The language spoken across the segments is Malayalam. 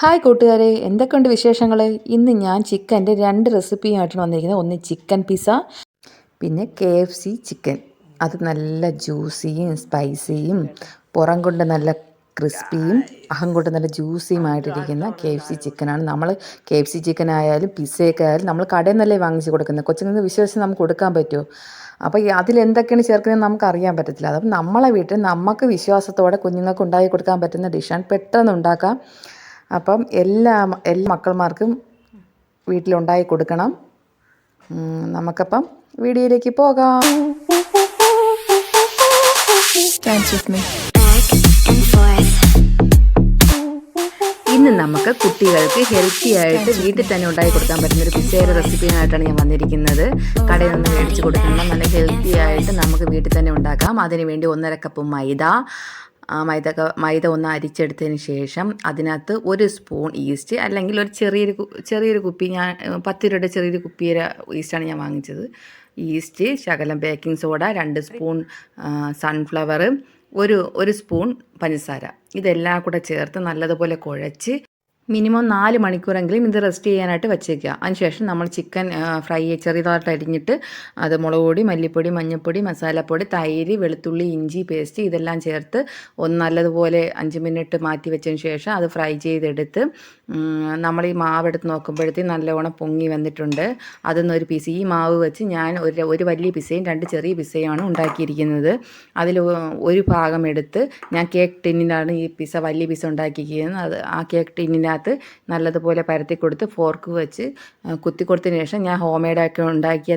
ഹായ് കൂട്ടുകാരെ എന്തൊക്കെയുണ്ട് വിശേഷങ്ങൾ ഇന്ന് ഞാൻ ചിക്കന്റെ രണ്ട് റെസിപ്പിയുമായിട്ടാണ് വന്നിരിക്കുന്നത്. ഒന്ന് ചിക്കൻ പിസ്സ പിന്നെ കെ എഫ് സി ചിക്കൻ. അത് നല്ല ജ്യൂസിയും സ്പൈസിയും പുറം കൊണ്ട് നല്ല ക്രിസ്പിയും അഹം കൊണ്ട് നല്ല ജ്യൂസിയുമായിട്ടിരിക്കുന്ന കെ എഫ് സി ചിക്കനാണ്. നമ്മൾ കെ എഫ് സി ചിക്കൻ ആയാലും പിസ്സയൊക്കെ ആയാലും നമ്മൾ കടയിൽ നിന്നല്ലേ വാങ്ങിച്ച് കൊടുക്കുന്നത്. കൊച്ചുങ്ങൾക്ക് വിശ്വസിച്ച് നമുക്ക് കൊടുക്കാൻ പറ്റുമോ? അപ്പോൾ അതിലെന്തൊക്കെയാണ് ചേർക്കുന്നത് നമുക്ക് അറിയാൻ പറ്റത്തില്ല. അപ്പം നമ്മളെ വീട്ടിൽ നമുക്ക് വിശ്വാസത്തോടെ കുഞ്ഞുങ്ങൾക്ക് ഉണ്ടാക്കി കൊടുക്കാൻ പറ്റുന്ന ഡിഷാണ് പെട്ടെന്ന് ഉണ്ടാക്കാം. അപ്പം എല്ലാ എല്ലാ മക്കൾമാർക്കും വീട്ടിലുണ്ടായി കൊടുക്കണം. നമുക്കപ്പം വീഡിയോയിലേക്ക് പോകാം. ഇന്ന് നമുക്ക് കുട്ടികൾക്ക് ഹെൽത്തി ആയിട്ട് വീട്ടിൽ തന്നെ ഉണ്ടാക്കി കൊടുക്കാൻ പറ്റുന്ന ഒരു പിസയുടെ റെസിപ്പിയായിട്ടാണ് ഞാൻ വന്നിരിക്കുന്നത്. കടയിൽ നിന്ന് മേടിച്ച് കൊടുക്കുന്ന നല്ല ഹെൽത്തി ആയിട്ട് നമുക്ക് വീട്ടിൽ തന്നെ ഉണ്ടാക്കാം. അതിനുവേണ്ടി ഒന്നര കപ്പ് മൈദ ആ മൈദ മൈദ ഒന്ന് അരിച്ചെടുത്തതിന് ശേഷം അതിനകത്ത് ഒരു സ്പൂൺ ഈസ്റ്റ് അല്ലെങ്കിൽ ഒരു ചെറിയൊരു ചെറിയൊരു കുപ്പി ഞാൻ പത്ത് രൂപയുടെ ചെറിയൊരു കുപ്പിയുടെ ഈസ്റ്റാണ് ഞാൻ വാങ്ങിച്ചത്. ഈസ്റ്റ് ശകലം ബേക്കിംഗ് സോഡ രണ്ട് സ്പൂൺ സൺഫ്ലവർ ഒരു ഒരു സ്പൂൺ പഞ്ചസാര. ഇതെല്ലാം കൂടെ ചേർത്ത് നല്ലതുപോലെ കുഴച്ച് മിനിമം നാല് മണിക്കൂറെങ്കിലും ഇത് റെസ്റ്റ് ചെയ്യാനായിട്ട് വെച്ചേക്കുക. അതിനുശേഷം നമ്മൾ ചിക്കൻ ഫ്രൈ ചെറിയതായിട്ട് അരിഞ്ഞിട്ട് അത് മുളക് പൊടി മല്ലിപ്പൊടി മഞ്ഞൾപ്പൊടി മസാലപ്പൊടി തൈര് വെളുത്തുള്ളി ഇഞ്ചി പേസ്റ്റ് ഇതെല്ലാം ചേർത്ത് ഒന്ന് നല്ലതുപോലെ അഞ്ച് മിനിറ്റ് മാറ്റി വെച്ചതിന് ശേഷം അത് ഫ്രൈ ചെയ്തെടുത്ത് നമ്മൾ ഈ മാവ് എടുത്ത് നോക്കുമ്പോഴത്തേക്കും നല്ലവണ്ണം പൊങ്ങി വന്നിട്ടുണ്ട്. അതിൽ ഒരു പീസ് ഈ മാവ് വെച്ച് ഞാൻ ഒരു ഒരു വലിയ പിസയും രണ്ട് ചെറിയ പിസയുമാണ് ഉണ്ടാക്കിയിരിക്കുന്നത്. അതിൽ ഒരു ഭാഗം എടുത്ത് ഞാൻ കേക്ക് ടിന്നിലാണ് ഈ പിസ വലിയ പിസ ഉണ്ടാക്കിയിരിക്കുന്നത്. അത് ആ കേക്ക് ടിന്നിനകത്ത് നല്ലതുപോലെ പരത്തി കൊടുത്ത് ഫോർക്ക് വെച്ച് കുത്തി കൊടുത്തതിന് ശേഷം ഞാൻ ഹോം മെയ്ഡാക്കി ഉണ്ടാക്കിയ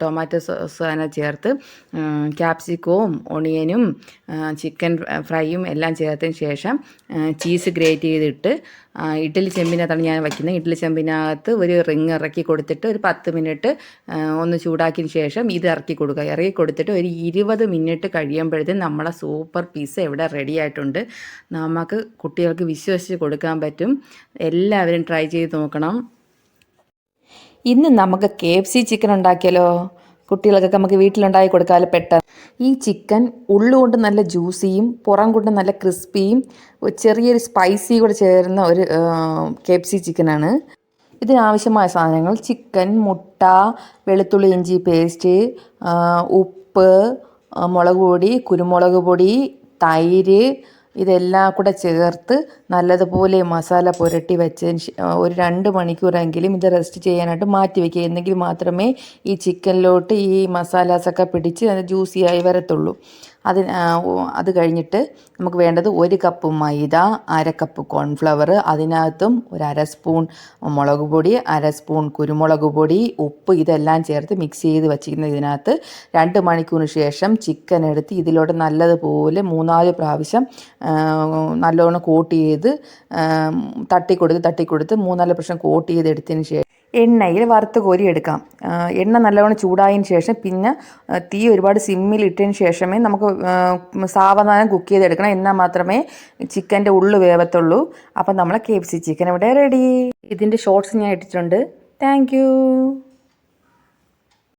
ടൊമാറ്റോ സോസ് അതിനെ ചേർത്ത് ക്യാപ്സിക്കവും ഒണിയനും ചിക്കൻ ഫ്രൈയും എല്ലാം ചേർത്തതിന് ശേഷം ചീസ് ഗ്രേറ്റ് ചെയ്തിട്ട് ഇഡ്ഡലി ചെമ്പിനകത്താണ് ഞാൻ വയ്ക്കുന്നത് ഇഡ്ഡലി ചെമ്പിനകത്ത് ഒരു റിങ് ഇറക്കി കൊടുത്തിട്ട് ഒരു പത്ത് മിനിറ്റ് ഒന്ന് ചൂടാക്കിയ ശേഷം ഇത് ഇറക്കി കൊടുക്കുക. ഇറക്കി കൊടുത്തിട്ട് ഒരു ഇരുപത് മിനിറ്റ് കഴിയുമ്പോഴത്തേക്കും നമ്മളെ സൂപ്പർ പിസ്സ ഇവിടെ റെഡി ആയിട്ടുണ്ട്. നമുക്ക് കുട്ടികൾക്ക് വിശ്വസിച്ച് കൊടുക്കാൻ പറ്റും. എല്ലാവരും ട്രൈ ചെയ്ത് നോക്കണം. ഇന്ന് നമുക്ക് കെ എഫ് സി ചിക്കൻ ഉണ്ടാക്കിയാലോ? കുട്ടികൾക്കൊക്കെ നമുക്ക് വീട്ടിലുണ്ടാക്കി കൊടുക്കാമല്ലോ പെട്ടെന്ന്. ഈ ചിക്കൻ ഉള്ളുകൊണ്ട് നല്ല ജ്യൂസിയും പുറം കൊണ്ട് നല്ല ക്രിസ്പിയും ചെറിയൊരു സ്പൈസി കൂടെ ചേരുന്ന ഒരു കെ എഫ് സി ചിക്കനാണ് ഇതിനാവശ്യമായ സാധനങ്ങൾ ചിക്കൻ മുട്ട വെളുത്തുള്ളി ഇഞ്ചി പേസ്റ്റ് ഉപ്പ് മുളക് പൊടി കുരുമുളക് പൊടി തൈര് ഇതെല്ലാം കൂടെ ചേർത്ത് നല്ലതുപോലെ മസാല പുരട്ടി വെച്ചതിന് ഒരു രണ്ട് മണിക്കൂറെങ്കിലും ഇത് റെസ്റ്റ് ചെയ്യാനായിട്ട് മാറ്റി വയ്ക്കുക എന്നെങ്കിൽ മാത്രമേ ഈ ചിക്കനിലോട്ട് ഈ മസാലാസൊക്കെ പിടിച്ച് അത് ജ്യൂസിയായി വരത്തുള്ളൂ. അതിന് അത് കഴിഞ്ഞിട്ട് നമുക്ക് വേണ്ടത് ഒരു കപ്പ് മൈദ അര കപ്പ് കോൺഫ്ലവർ അതിനകത്തും ഒരു അര സ്പൂൺ മുളക് പൊടി അര സ്പൂൺ കുരുമുളക് പൊടി ഉപ്പ് ഇതെല്ലാം ചേർത്ത് മിക്സ് ചെയ്ത് വച്ചിരിക്കുന്ന ഇതിനകത്ത് രണ്ട് മണിക്കൂറിന് ശേഷം ചിക്കൻ എടുത്ത് ഇതിലോട്ട് നല്ലതുപോലെ മൂന്നാൽ പ്രാവശ്യം നല്ലോണം കോട്ട് ചെയ്ത് തട്ടിക്കൊടുത്ത് തട്ടിക്കൊടുത്ത് മൂന്നാൽ പ്രാവശ്യം കോട്ട് ചെയ്ത് എടുത്തതിന് ശേഷം എണ്ണയിൽ വറുത്ത് കോരി എടുക്കാം. എണ്ണ നല്ലവണ്ണം ചൂടായതിന് ശേഷം പിന്നെ തീ ഒരുപാട് സിമ്മിൽ ഇട്ടതിന് ശേഷമേ നമുക്ക് സാവധാനം കുക്ക് ചെയ്തെടുക്കണം. എന്നാൽ മാത്രമേ ചിക്കന്റെ ഉള്ളു വേവത്തുള്ളൂ. അപ്പം നമ്മളെ കെ എഫ് സി ചിക്കൻ ഇവിടെ റെഡി ഇതിന്റെ ഷോർട്സ് ഞാൻ ഇട്ടിട്ടുണ്ട്. താങ്ക്